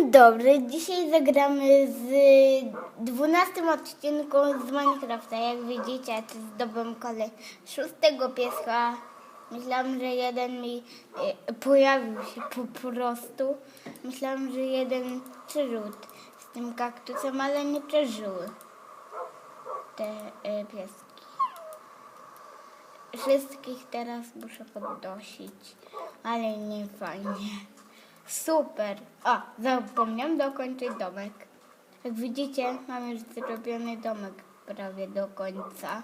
Dzień dobry. Dzisiaj zagramy z dwunastym odcinku z Minecrafta. Jak widzicie, to zdobym kolej szóstego pieska. Myślałam, że jeden mi e, pojawił się po prostu. Myślałam, że jeden przeżył z tym kaktusem, ale nie przeżyły te e, pieski. Wszystkich teraz muszę podnosić, ale nie fajnie. Super. O, zapomniałam dokończyć domek. Jak widzicie, mam już zrobiony domek prawie do końca.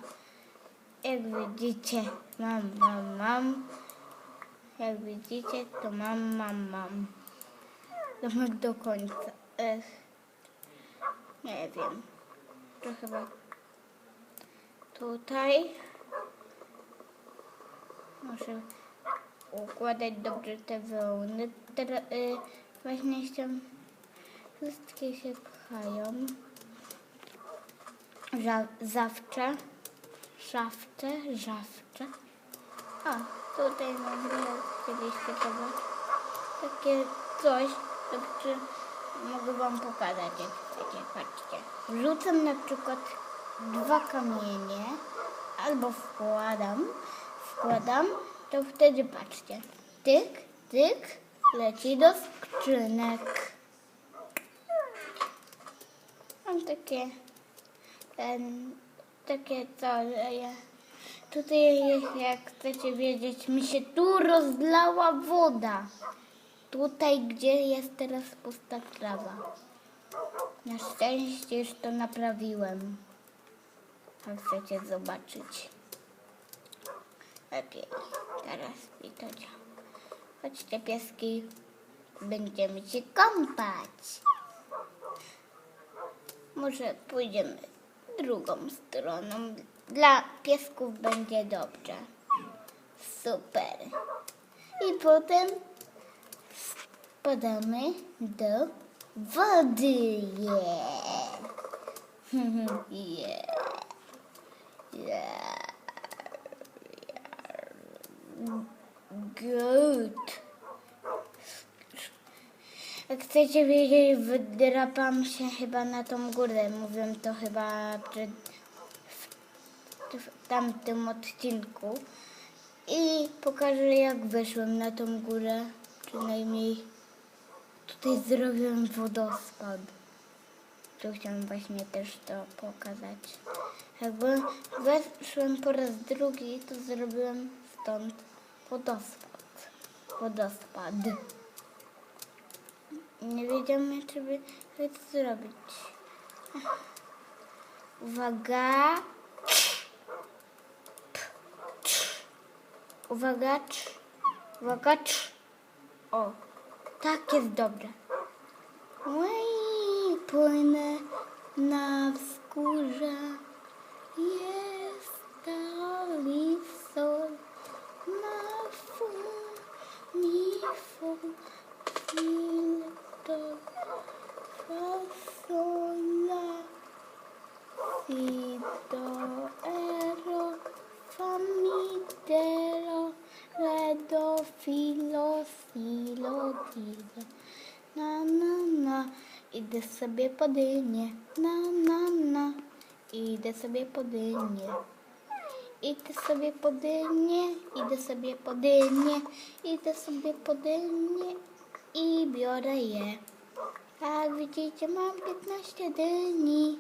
Jak widzicie, mam, mam, mam. Jak widzicie, to mam, mam, mam. Domek do końca. Ech. Nie wiem. To chyba tutaj. Muszę układać dobrze te wełny. Teraz y, właśnie chciałam... Wszystkie się pchają. Ża- zawcze. Szafcze, żawcze. A, tutaj mam chcieliście zobaczyć. Takie coś, dobrze mogę wam pokazać, jak chcecie. Patrzcie. Na przykład dwa kamienie, albo wkładam, wkładam, to wtedy patrzcie. Tyk, tyk, leci do skrzynek. Mam takie, ten, takie co, że ja, tutaj jak chcecie wiedzieć, mi się tu rozlała woda. Tutaj, gdzie jest teraz pusta trawa. Na szczęście już to naprawiłem. A chcecie zobaczyć lepiej. Teraz mi to działa. Chodźcie pieski, będziemy się kąpać. Może pójdziemy drugą stroną. Dla piesków będzie dobrze. Super. I potem spadamy do wody. Yeah. yeah. Yeah. Good. Jak chcecie wiedzieć, wydrapam się chyba na tą górę. Mówiłem to chyba przed, w, w tamtym odcinku. I pokażę jak weszłem na tą górę. Przynajmniej tutaj zrobiłem wodospad. Tu chciałam właśnie też to pokazać. Jakby weszłem po raz drugi, to zrobiłem stąd wodospad. Wodospad. Nie wiedziałem, czy by to zrobić. Uwaga. Uwaga. Uwaga. O, tak jest dobrze. Oj, płynę na wzgórze. Jest stali sol dido. Na na na. Idę sobie po dynię. Na na na. Idę sobie po dynię. Idę sobie po dynię, idę sobie po dynię, idę sobie po dynię i biorę je. Jak widzicie, mam 15 dyni,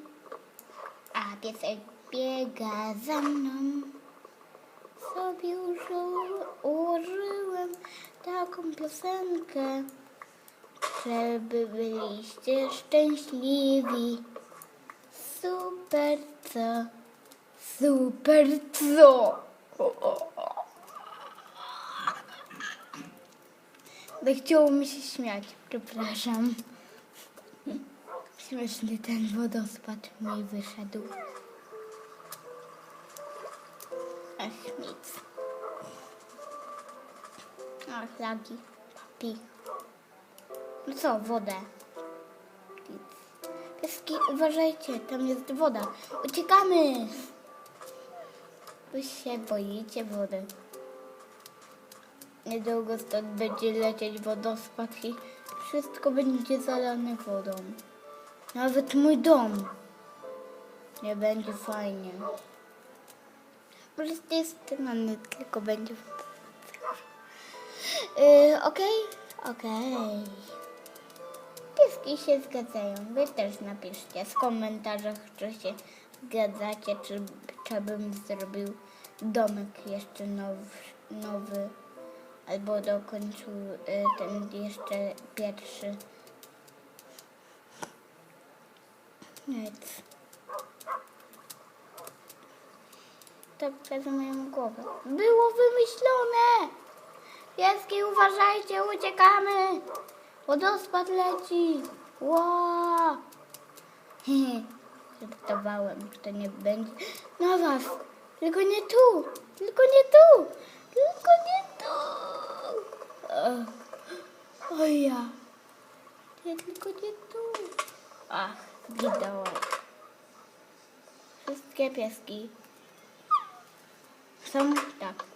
a piesek biega za mną. Sobie użył, ułożyłem taką piosenkę, żeby byliście szczęśliwi. Super co? Super co? By chciało mi się śmiać, przepraszam. Śmieszny ten wodospad mi wyszedł. Ach, nic. Ach, lagi. Papi. No co, wodę. Pieski, uważajcie, tam jest woda. Uciekamy! Wy się boicie wody. niedługo stąd będzie lecieć wodospad i wszystko będzie zalane wodą. Nawet mój dom. Nie będzie fajnie. Może tej strony tylko będzie. Yy, Okej? Okej. Pieski się zgadzają. Wy też napiszcie w komentarzach, czy się zgadzacie, czy, czy bym zrobił domek jeszcze nowy, nowy albo dokończył y, ten jeszcze pierwszy. Nic. To przez moją głowę. Było wymyślone! Pieski, uważajcie, uciekamy! Wodospad leci! Ła! Żartowałem, że to nie będzie na was. Tylko nie tu! Tylko nie tu! Tylko nie tu! O ja! Nie, tylko nie tu! Ach, zginęłam. Wszystkie pieski są tak.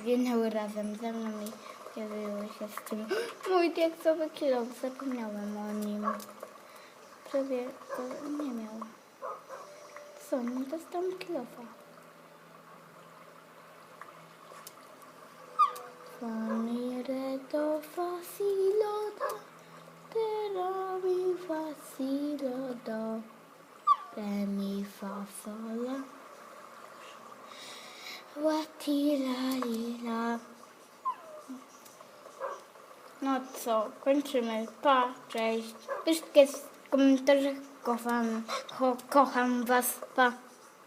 Zginęły razem ze mną i pojawiły się z tym. Mój diaksowy kilo, zapomniałem o nim. Prawie go nie miał. Co, nie dostałam kilofa. Famire do facilo do, te mi facilo do, re mi fa sol la. No co, kończymy. Pa, cześć. Piszcie w komentarzach, kocham, ko, kocham was, pa.